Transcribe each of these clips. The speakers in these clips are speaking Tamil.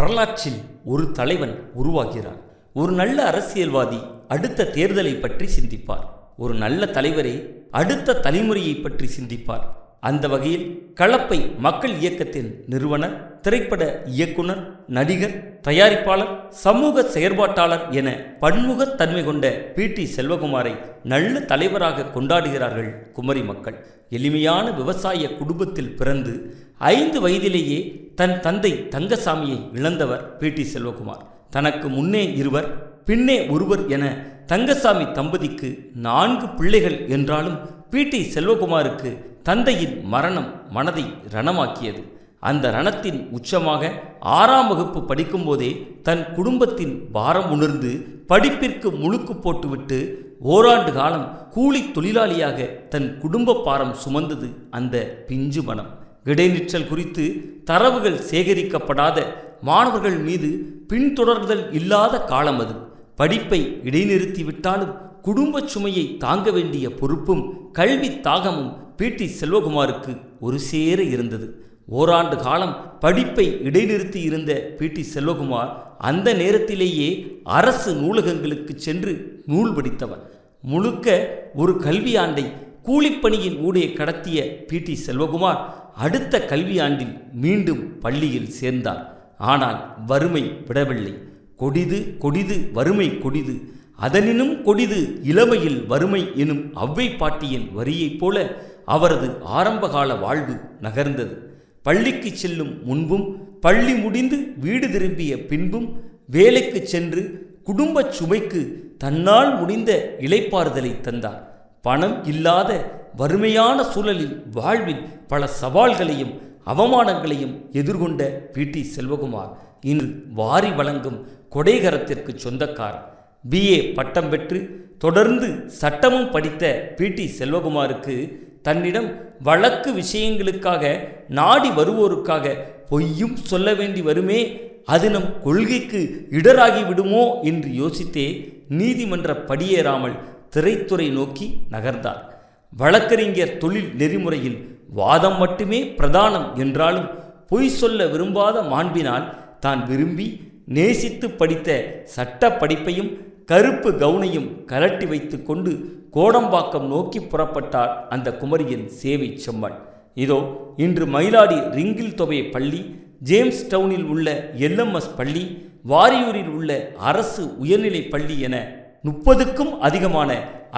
வரலாற்றில் ஒரு தலைவன் உருவாகிறார். ஒரு நல்ல அரசியல்வாதி அடுத்த தேர்தலை பற்றி சிந்திப்பார். ஒரு நல்ல தலைவரே அடுத்த தலைமுறையை பற்றி சிந்திப்பார். அந்த வகையில் கலப்பை மக்கள் இயக்கத்தின் நிறுவனர் திரைப்பட இயக்குனர் நடிகர் தயாரிப்பாளர் சமூக செயற்பாட்டாளர் என பன்முகத்தன்மை கொண்ட பி. டி. செல்வகுமாரை நல்ல தலைவராக கொண்டாடுகிறார்கள் குமரி மக்கள். எளிமையான விவசாய குடும்பத்தில் பிறந்து ஐந்து வயதிலேயே தன் தந்தை தங்கசாமியை இழந்தவர் பி டி செல்வகுமார். தனக்கு முன்னே இருவர் பின்னே ஒருவர் என தங்கசாமி தம்பதிக்கு நான்கு பிள்ளைகள் என்றாலும் பி டி செல்வகுமாருக்கு தந்தையின் மரணம் மனதை ரணமாக்கியது. அந்த ரணத்தின் உச்சமாக ஆறாம் வகுப்பு படிக்கும்போதே தன் குடும்பத்தின் பாரம் உணர்ந்து படிப்பிற்கு முழுக்கு போட்டுவிட்டு ஓராண்டு காலம் கூலி தொழிலாளியாக தன் குடும்ப பாரம் சுமந்தது அந்த பிஞ்சு மனம். இடைநிற்றல் குறித்து தரவுகள் சேகரிக்கப்படாத மாணவர்கள் மீது பின்தொடர்தல் இல்லாத காலம் அது. படிப்பை இடைநிறுத்திவிட்டாலும் குடும்பச் சுமையை தாங்க வேண்டிய பொறுப்பும் கல்வி தாகமும் பி. டி. செல்வகுமாருக்கு ஒரு சேர இருந்தது. ஓராண்டு காலம் படிப்பை இடைநிறுத்தி இருந்த பி. டி. செல்வகுமார் அந்த நேரத்திலேயே அரசு நூலகங்களுக்கு சென்று நூல் படித்தவர். முழுக்க ஒரு கல்வியாண்டை கூலிப்பணியின் ஊடே கடத்திய பி. டி. செல்வகுமார் அடுத்த கல்வியாண்டில் மீண்டும் பள்ளியில் சேர்ந்தார். ஆனால் வறுமை விடவில்லை. கொடிது கொடிது வறுமை கொடிது. அதனினும் கொடிது இளமையில் வறுமை எனும் அவ்வை பாட்டியின் வரியைப் போல அவரது ஆரம்பகால வாழ்வு நகர்ந்தது. பள்ளிக்கு செல்லும் முன்பும் பள்ளி முடிந்து வீடு திரும்பிய பின்பும் வேலைக்கு சென்று குடும்பச் சுமைக்கு தன்னால் முடிந்த இளைப்பாறுதலை தந்தார். பணம் இல்லாத வறுமையான சூழலில் வாழ்வில் பல சவால்களையும் அவமானங்களையும் எதிர்கொண்ட பி டி செல்வகுமார் இன்று வாரி வழங்கும் கொடைகரத்திற்கு சொந்தக்காரர். பிஏ பட்டம் பெற்று தொடர்ந்து சட்டமும் படித்த பி டி செல்வகுமாருக்கு தன்னிடம் வழக்கு விஷயங்களுக்காக நாடி வருவோருக்காக பொய்யும் சொல்ல வேண்டி வருமே அது நம் கொள்கைக்கு இடராகி விடுமோ என்று யோசித்தே நீதிமன்ற படியேறாமல் திரைத்துறை நோக்கி நகர்ந்தார். வழக்கறிஞர் தொழில் நெறிமுறையில் வாதம் மட்டுமே பிரதானம் என்றாலும் பொய் சொல்ல விரும்பாத மாண்பினால் தான் விரும்பி நேசித்து படித்த சட்ட படிப்பையும் கருப்பு கவுனையும் கலட்டி வைத்துக்கொண்டு கோடம்பாக்கம் நோக்கி புறப்பட்டார் அந்த குமரியின் சேவை செம்மல். இதோ இன்று மயிலாடி ரிங்கில் தொகை பள்ளி ஜேம்ஸ் டவுனில் உள்ள எல்எம்எஸ் பள்ளி வாரியூரில் உள்ள அரசு உயர்நிலைப் பள்ளி என முப்பதுக்கும் அதிகமான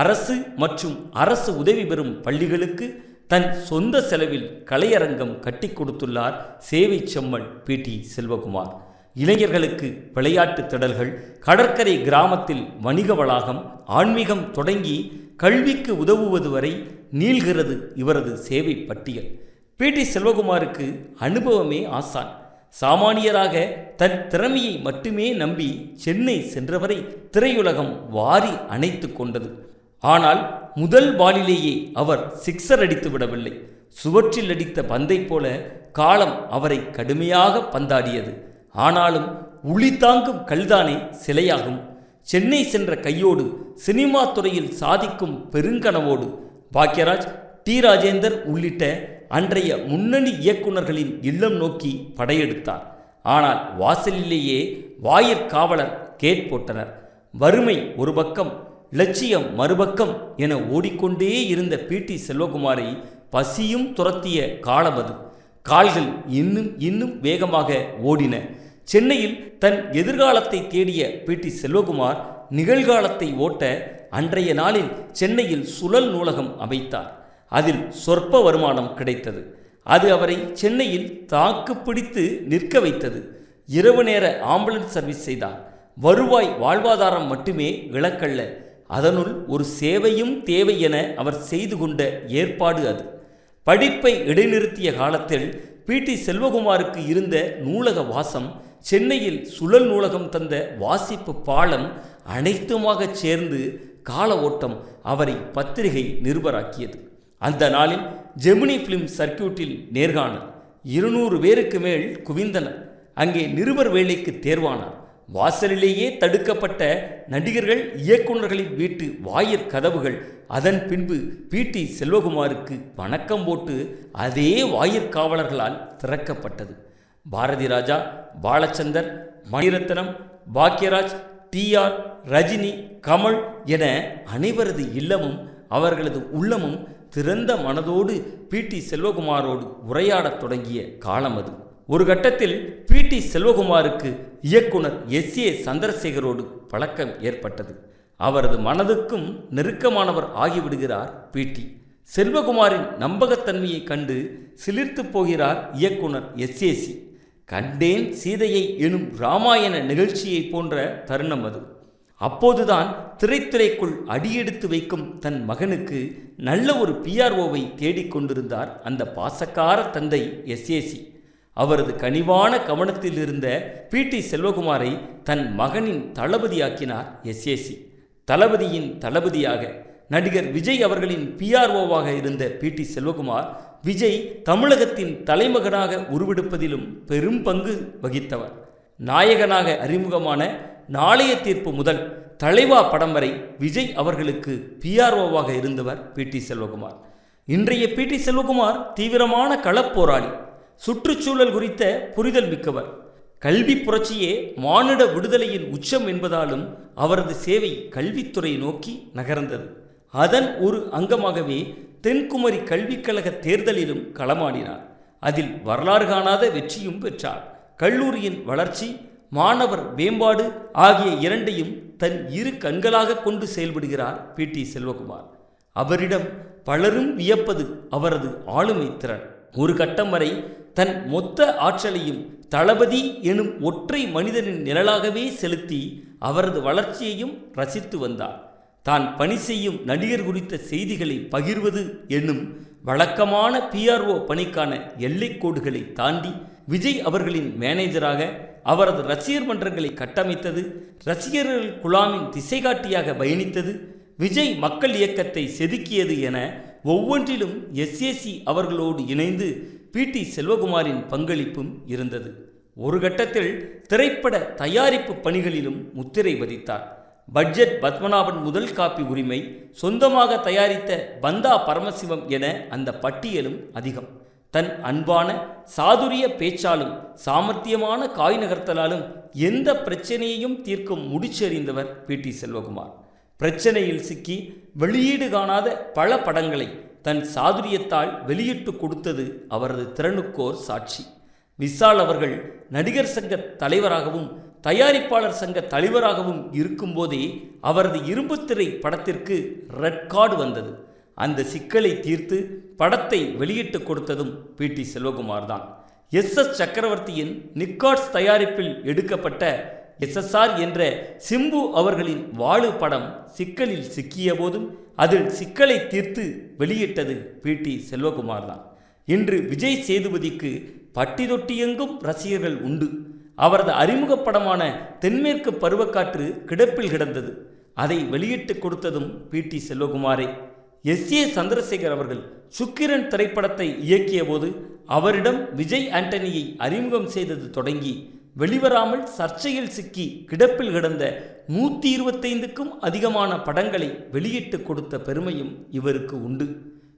அரசு மற்றும் அரசு உதவி பெறும் பள்ளிகளுக்கு தன் சொந்த செலவில் கலையரங்கம் கட்டி கொடுத்துள்ளார் சேவை செம்மல் பி டி செல்வகுமார். இளைஞர்களுக்கு விளையாட்டு திடல்கள் கடற்கரை கிராமத்தில் வணிக வளாகம் ஆன்மீகம் தொடங்கி கல்விக்கு உதவுவது வரை நீள்கிறது இவரது சேவை பட்டியல். பி டி செல்வகுமாருக்கு அனுபவமே ஆசான். சாமானியராக தன் திறமையை மட்டுமே நம்பி சென்னை சென்றவரை திரையுலகம் வாரி அணைத்து கொண்டது. ஆனால் முதல் பாலிலேயே அவர் சிக்ஸர் அடித்து விடவில்லை. சுவற்றில் அடித்த பந்தை போல காலம் அவரை கடுமையாக பந்தாடியது. ஆனாலும் உளி தாங்கும் கல்தானே சிலையாகும். சென்னை சென்ற கையோடு சினிமா துறையில் சாதிக்கும் பெருங்கனவோடு. பாக்யராஜ் டி ராஜேந்தர் உள்ளிட்ட அன்றைய முன்னணி இயக்குநர்களின் இல்லம் நோக்கி படையெடுத்தார். ஆனால் வாசலிலேயே வாயிற்காவலர் கேட் போட்டனர். வறுமை ஒரு பக்கம் லட்சியம் மறுபக்கம் என ஓடிக்கொண்டே இருந்த பி டி செல்வகுமாரை பசியும் துரத்திய காலம் அது. கால்கள் இன்னும் இன்னும் வேகமாக ஓடின. சென்னையில் தன் எதிர்காலத்தை தேடிய பி டி செல்வகுமார் நிகழ்காலத்தை ஓட்ட அன்றைய நாளில் சென்னையில் சுழல் நூலகம் அமைத்தார். அதில் சொற்ப வருமானம் கிடைத்தது. அது அவரை சென்னையில் தாக்கு பிடித்து நிற்க வைத்தது. இரவு நேர ஆம்புலன்ஸ் சர்வீஸ் செய்தார் வருவாய் வாழ்வாதாரம் மட்டுமே விளக்கல்ல அதனுள் ஒரு சேவையும் தேவை என அவர் செய்து கொண்ட ஏற்பாடு அது. படிப்பை இடைநிறுத்திய காலத்தில் பி. டி. செல்வகுமாருக்கு இருந்த நூலக வாசம் சென்னையில் சுழல் நூலகம் தந்த வாசிப்பு பாலம் அனைத்துமாகச் சேர்ந்து கால ஓட்டம் அவரை பத்திரிகை நிருபராக்கியது. அந்த நாளில் ஜெமினி பிலிம் சர்க்கியூட்டில் நேர்காணல். இருநூறு பேருக்கு மேல் குவிந்தனர். அங்கே நிருபர் வேலைக்கு தேர்வானார். வாசலிலேயே தடுக்கப்பட்ட நடிகர்கள் இயக்குநர்களின் வீட்டு வாயிற் கதவுகள் அதன் பின்பு பி. டி. செல்வகுமாருக்கு வணக்கம் போட்டு அதே வாயிற்காவலர்களால் திறக்கப்பட்டது. பாரதி ராஜா பாலச்சந்தர் மணிரத்னம் பாக்யராஜ் டிஆர் ரஜினி கமல் என அனைவரது இல்லமும் அவர்களது உள்ளமும் திறந்த மனதோடு பிடி செல்வகுமாரோடு உரையாடத் தொடங்கிய காலம் அது. ஒரு கட்டத்தில் பிடி செல்வகுமாருக்கு இயக்குனர் எஸ். ஏ. சந்திரசேகரோடு பழக்கம் ஏற்பட்டது. அவரது மனதுக்கும் நெருக்கமானவர் ஆகிவிடுகிறார் பிடி செல்வகுமாரின் நம்பகத்தன்மையை கண்டு சிலிர்த்து போகிறார் இயக்குனர் எஸ். ஏசி கண்டேன் சீதையை எனும் ராமாயண நிகழ்ச்சியைப் போன்ற தருணம் அது. அப்போதுதான் திரைத்துறைக்குள் அடியெடுத்து வைக்கும் தன் மகனுக்கு நல்ல ஒரு பிஆர்ஓவை தேடிக்கொண்டிருந்தார் அந்த பாசக்கார தந்தை எஸ்ஏசி அவரது கனிவான கவனத்தில் இருந்த பிடி செல்வகுமாரை தன் மகனின் தளபதியாக்கினார் எஸ்ஏசி தளபதியின் தளபதியாக நடிகர் விஜய் அவர்களின் பிஆர்ஓவாக இருந்த பிடி செல்வகுமார் விஜய் தமிழகத்தின் தலைமகனாக உருவெடுப்பதிலும் பெரும் பங்கு வகித்தவர். நாயகனாக அறிமுகமான நாளைய தீர்ப்பு முதல் தலைவா படம் வரை விஜய் அவர்களுக்கு பிஆர்ஓவாக இருந்தவர் பிடி செல்வகுமார். இன்றைய பிடி செல்வகுமார் தீவிரமான களப்போராளி சுற்றுச்சூழல் குறித்த புரிதல் மிக்கவர். கல்வி புரட்சியே மானிட விடுதலையின் உச்சம் என்பதாலும் அவரது சேவை கல்வித்துறை நோக்கி நகர்ந்தது. அதன் ஒரு அங்கமாகவே தென்குமரி கல்விக்கழக தேர்தலிலும் களமாடினார். அதில் வரலாறு காணாத வெற்றியும் பெற்றார். கல்லூரியின் வளர்ச்சி மாணவர் மேம்பாடு ஆகிய இரண்டையும் தன் இரு கண்களாக கொண்டு செயல்படுகிறார் பி டி செல்வகுமார். அவரிடம் பலரும் வியப்பது அவரது ஆளுமை திறன். ஒரு கட்டம் வரை தன் மொத்த ஆற்றலையும் தளபதி எனும் ஒற்றை மனிதனின் நிழலாகவே செலுத்தி அவரது வளர்ச்சியையும் ரசித்து வந்தார். தான் பணி செய்யும் நடிகர் குறித்த செய்திகளை பகிர்வது என்னும் வழக்கமான பிஆர்ஓ பணிக்கான எல்லைக்கோடுகளை தாண்டி விஜய் அவர்களின் மேனேஜராக அவரது ரசிகர் மன்றங்களை கட்டமைத்தது ரசிகர்கள் குழாமின் திசைகாட்டியாக பயணித்தது விஜய் மக்கள் இயக்கத்தை செதுக்கியது என ஒவ்வொன்றிலும் எஸ்ஏசி அவர்களோடு இணைந்து பிடி செல்வகுமாரின் பங்களிப்பும் இருந்தது. ஒரு கட்டத்தில் திரைப்பட தயாரிப்பு பணிகளிலும் முத்திரை பதித்தார். பட்ஜெட் பத்மநாபன் முதல் காப்பி உரிமை சொந்தமாக தயாரித்த பந்தா பரமசிவம் என அந்த பட்டியலும் அதிகம். தன் அன்பான சாதுரிய பேச்சாலும் சாமர்த்தியமான காய் நகர்த்தலாலும் எந்த பிரச்சனையையும் தீர்க்கும் முடிச்செறிந்தவர் பி. டி. செல்வகுமார். பிரச்சனையில் சிக்கி வெளியீடு காணாத பல படங்களை தன் சாதுரியத்தால் வெளியிட்டு கொடுத்தது அவரது திறனுக்கோர் சாட்சி. விஷால் அவர்கள் நடிகர் சங்க தலைவராகவும் தயாரிப்பாளர் சங்க தலைவராகவும் இருக்கும்போதே அவரது இரும்புத்திரை படத்திற்கு ரெட் கார்டு வந்தது. அந்த சிக்கலை தீர்த்து படத்தை வெளியிட்டு கொடுத்ததும் பி. டி. செல்வகுமார் தான். எஸ். எஸ். சக்கரவர்த்தியின் நிக்காட்ஸ் தயாரிப்பில் எடுக்கப்பட்ட எஸ்எஸ்ஆர் என்ற சிம்பு அவர்களின் வாழு படம் சிக்கலில் சிக்கிய போதும் அதில் சிக்கலை தீர்த்து வெளியிட்டது பி. டி. செல்வகுமார் தான். இன்று விஜய் சேதுபதிக்கு பட்டி தொட்டியெங்கும் ரசிகர்கள் உண்டு. அவரது அறிமுகப்படமான தென்மேற்கு பருவக்காற்று கிடப்பில் கிடந்தது. அதை வெளியிட்டு கொடுத்ததும் பி. டி. செல்வகுமாரே. எஸ். ஏ. சந்திரசேகர் அவர்கள் சுக்கிரன் திரைப்படத்தை இயக்கிய போது அவரிடம் விஜய் ஆண்டனியை அறிமுகம் செய்தது தொடங்கி வெளிவராமல் சர்ச்சையில் சிக்கி கிடப்பில் கிடந்த நூற்றி இருபத்தைந்துக்கும் அதிகமான படங்களை வெளியிட்டு கொடுத்த பெருமையும் இவருக்கு உண்டு.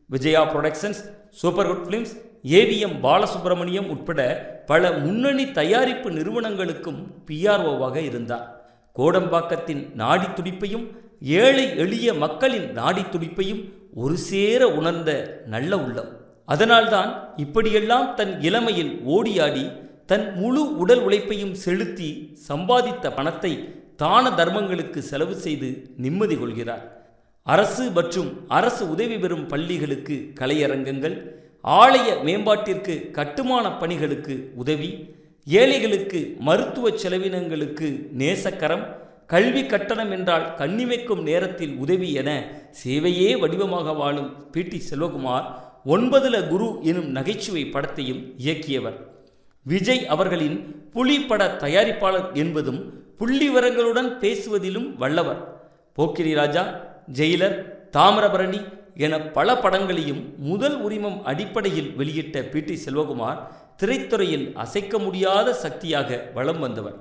Vijaya productions super good films AVM Balasubramaniam உட்பட பல முன்னணி தயாரிப்பு நிறுவனங்களுக்கும் பிஆர்ஓவாக இருந்தார். கோடம்பாக்கத்தின் நாடி துடிப்பையும் ஏழை எளிய மக்களின் நாடி துடிப்பையும் ஒரு சேர உணர்ந்த நல்ல உள்ளம். அதனால்தான் இப்படியெல்லாம் தன் இளமையில் ஓடியாடி தன் முழு உடல் உழைப்பையும் செலுத்தி சம்பாதித்த பணத்தை தான தர்மங்களுக்கு செலவு செய்து நிம்மதி கொள்கிறார். அரசு மற்றும் அரசு உதவி பெறும் பள்ளிகளுக்கு கலையரங்கங்கள் ஆலய மேம்பாட்டிற்கு கட்டுமான பணிகளுக்கு உதவி ஏழைகளுக்கு மருத்துவ செலவினங்களுக்கு நேசக்கரம் கல்வி கட்டணம் என்றால் கண்ணிமைக்கும் நேரத்தில் உதவி என சேவையே வடிவமாக வாழும் பி. டி. செல்வகுமார் ஒன்பதுல குரு எனும் நகைச்சுவை படத்தையும் இயக்கியவர். விஜய் அவர்களின் புலி பட தயாரிப்பாளர் என்பதும் புள்ளிவரங்களுடன் பேசுவதிலும் வல்லவர். போக்கிரி ராஜா ஜெயிலர் தாமிரபரணி என பல படங்களையும் முதல் உரிமம் அடிப்படையில் வெளியிட்ட பி. டி. செல்வகுமார் திரைத்துறையில் அசைக்க முடியாத சக்தியாக வலம் வந்தவர்.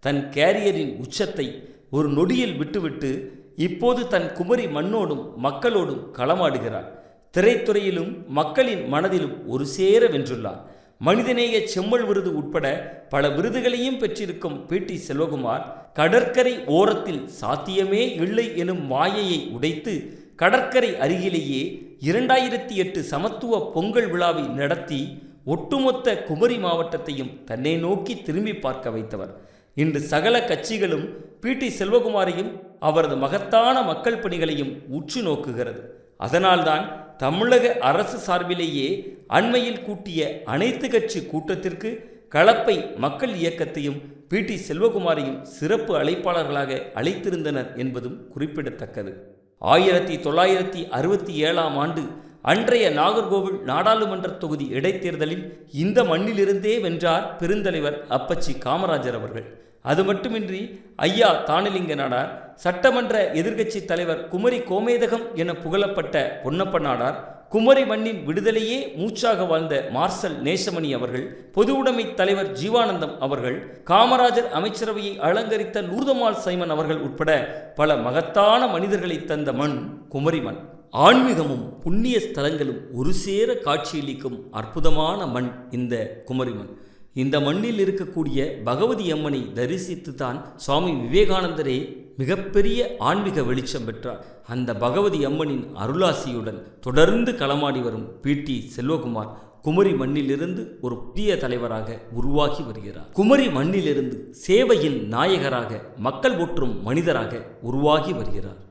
தன் கேரியரின் உச்சத்தை ஒரு நொடியில் விட்டுவிட்டு இப்போது தன் குமரி மண்ணோடும் மக்களோடும் களமாடுகிறார். திரைத்துறையிலும் மக்களின் மனதிலும் ஒரு சேர வென்றுள்ளார். மனிதநேய செம்மல் விருது உட்பட பல விருதுகளையும் பெற்றிருக்கும் பி. டி. செல்வகுமார் கடற்கரை ஓரத்தில் சாத்தியமே இல்லை எனும் மாயையை உடைத்து கடற்கரை அருகிலேயே இரண்டாயிரத்தி எட்டு சமத்துவ பொங்கல் விழாவை நடத்தி ஒட்டுமொத்த குமரி மாவட்டத்தையும் தன்னை நோக்கி திரும்பி பார்க்க வைத்தவர். இன்று சகல கட்சிகளும் பி. டி. செல்வகுமாரையும் அவரது மகத்தான மக்கள் பணிகளையும் உற்று நோக்குகிறது. அதனால்தான் தமிழக அரசு சார்பிலேயே அண்மையில் கூட்டிய அனைத்து கட்சி கூட்டத்திற்கு கலப்பை மக்கள் இயக்கத்தையும் பி. டி. செல்வகுமாரையும் சிறப்பு அழைப்பாளர்களாக அழைத்திருந்தனர் என்பதும் குறிப்பிடத்தக்கது. ஆயிரத்தி தொள்ளாயிரத்தி அறுபத்தி ஏழாம் ஆண்டு அன்றைய நாகர்கோவில் நாடாளுமன்ற தொகுதி இடைத்தேர்தலில் இந்த மண்ணிலிருந்தே வென்றார் பெருந்தலைவர் அப்பச்சி காமராஜர் அவர்கள். அது மட்டுமின்றி ஐயா தானலிங்க நாடார் சட்டமன்ற எதிர்க்கட்சி தலைவர் குமரி கோமேதகம் என புகழப்பட்ட பொன்னப்ப நாடார் குமரி மண்ணின் விடுதலையே மூச்சாக வாழ்ந்த மார்சல் நேசமணி அவர்கள் பொது உடைமை தலைவர் ஜீவானந்தம் அவர்கள் காமராஜர் அமைச்சரவையை அலங்கரித்த லூர்தமால் சைமன் அவர்கள் உட்பட பல மகத்தான மனிதர்களை தந்த மண் குமரி மண். ஆன்மீகமும் புண்ணிய ஸ்தலங்களும் ஒரு சேர காட்சியளிக்கும் அற்புதமான மண் இந்த குமரி மண். இந்த மண்ணில் இருக்கக்கூடிய பகவதி அம்மனை தரிசித்து தான் சுவாமி விவேகானந்தரே மிகப்பெரிய ஆன்மீக வெளிச்சம் பெற்றார். அந்த பகவதி அம்மனின் அருளாசியுடன் தொடர்ந்து களமாடி வரும் பி. டி. செல்வகுமார் குமரி மண்ணிலிருந்து ஒரு புதிய தலைவராக உருவாகி வருகிறார். குமரி மண்ணிலிருந்து சேவையின் நாயகராக மக்கள் ஒற்றும் மனிதராக உருவாகி வருகிறார்.